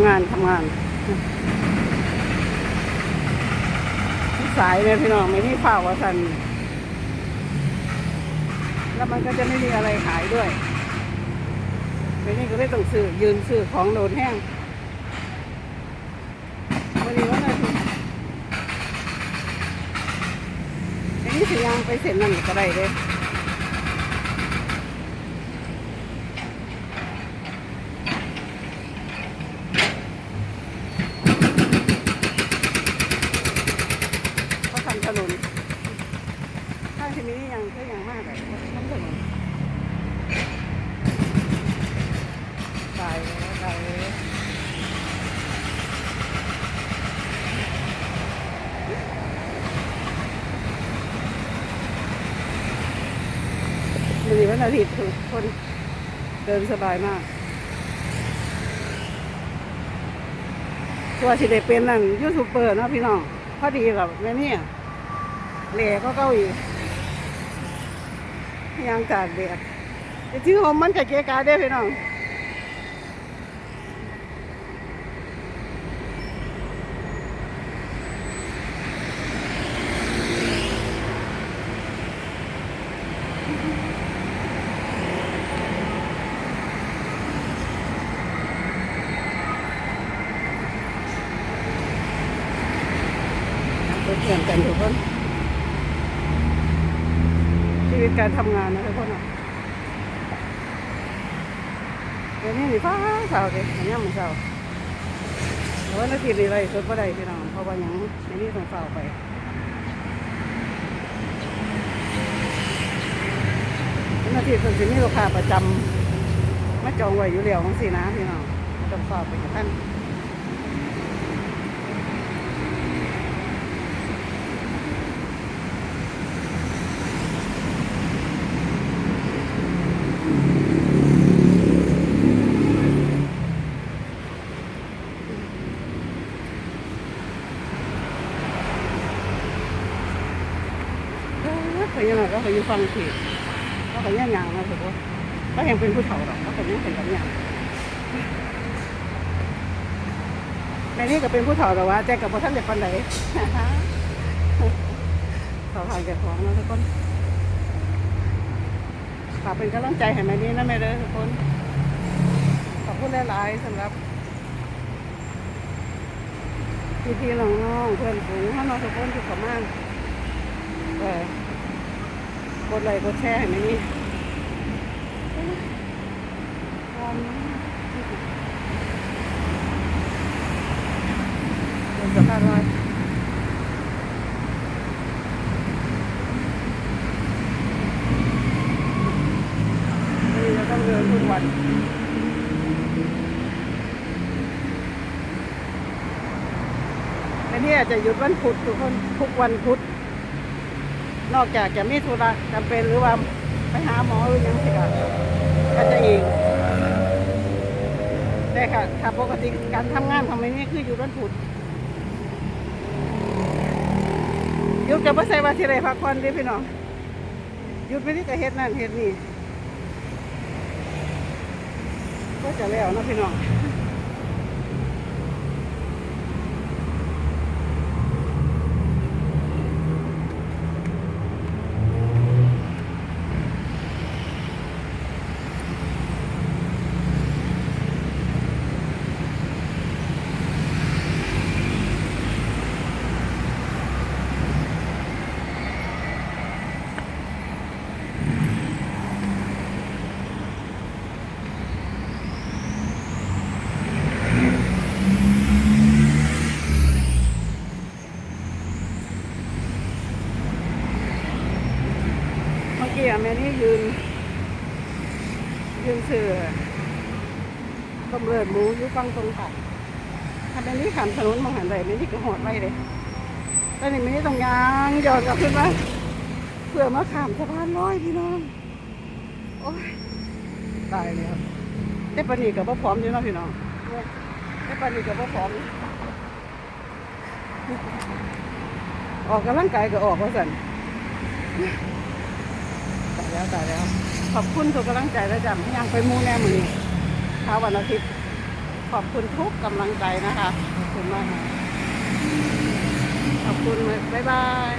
ำงานทำงานสายเลยพี่น้องไม่มีฝ่าวว่าสันแล้วมันก็จะไม่มีอะไรขายด้วยไม่นี่ก็เลยต้องซื้อยืนซื้อของโดนแห้งวันนี้ว่าไงพี่ไอ้นี่สิยางไปเสร็จนั่นก็ได้เลย เขาทำถนนข้างที่นี้ยังก็ยังมากเลยน้ำถนนตายแล้วตายแล้ววันนี้วันอาทิตย์ทุกคนเดินสบายมากตัวสิเดเป็นนั่นยูทูบเบอร์เนาะพี่น้องพอดีกับแม่นี่เหล่ก็เก้าอีก ยางตากแดดแต่ที่หอมมันกับเกะกาได้อพี่น้องเป็นเพื่อนกันทุกคนชี วิตการทำงานนะทุกคนเดี๋ยวนี้นี่ฟ้าเสาเด็กอันนี้มันเสาแต่ว่านาทีนี้ไรสดบ่ได้พี่น้องเพราะว่ายังในนี้ต้องเฝ้าไปนาทีเป็นสิ่งที่ลูกค้าประจำมาจองไว้อยู่แล้วของสีนะพี่น้องต้องเฝ้าไปกับท่าน ขยังก็เขาอยู่ฟังผิดก็เขาย่งยางนะถือว่าก็ยังเป็นผู้เฒ่าหรอกก็เขายังเป็นแบบอย่างในนี้ก็เป็นผู้เฒ่าแต่ว่าแจ้งกับพระท่านเด็กปันไหนเขาทางแก่ของนะทุกคนฝากเป็นกำลังใจให้แม่นี้นะแม่เด้อทุกคน ขอบคุณหลายๆสำหรับพี่ๆน้องๆเพื่อนฝูงท่านน้องทุกคนที่เข้ามาเออ กดไลค์กดแชร์ให้แม่นี้ความเป็นสภาพร้อยนี่เราต้องเดินทุกวันและนี่อาจจะหยุดวันพุธทุกคนทุกวันพุธ นอกจากจะมีธุระจำเป็นหรือว่าไปหาหมอหรือยังสิก็ก็จะอีกแต่ค่ะถ้าปกติการทำงานของมันนี่คืออยู่วันพุธหยุดกับพ่ใส่ว่าที่ไรพักผ่อนดิพี่น้องหยุดไปนี่ก็เฮ็ดนั่นเฮ็ดนี่ก็จะแล้วนะพี่น้อง แม่นี่ยืน ยืนเสือต้มเลือดหมูยู่ฟังตรงค่ะถ้าแม่นี่ขามถนนมองหันใดแม่นี่ก็หอดไว้เลยต่นี่แม่นี่ต้องยางย้อนกลับขึ้นมาเพื่อมาขามสะพานลอยพี่น้องโอ้ยตายแล้วแต่ปนนีกับพ่พร้อมอยู่เนาะพี่น้องแต่ปนีกับพ่พร้อมออกกำลังกายก็ออกว่าสัน แล้วแต่แล้ว ขอบคุณทุกกำลังใจและจำยังไปมูแน่มือเช้าวันอาทิตย์ ขอบคุณทุกกำลังใจนะคะ ขอบคุณมากขอบคุณ บ๊ายบาย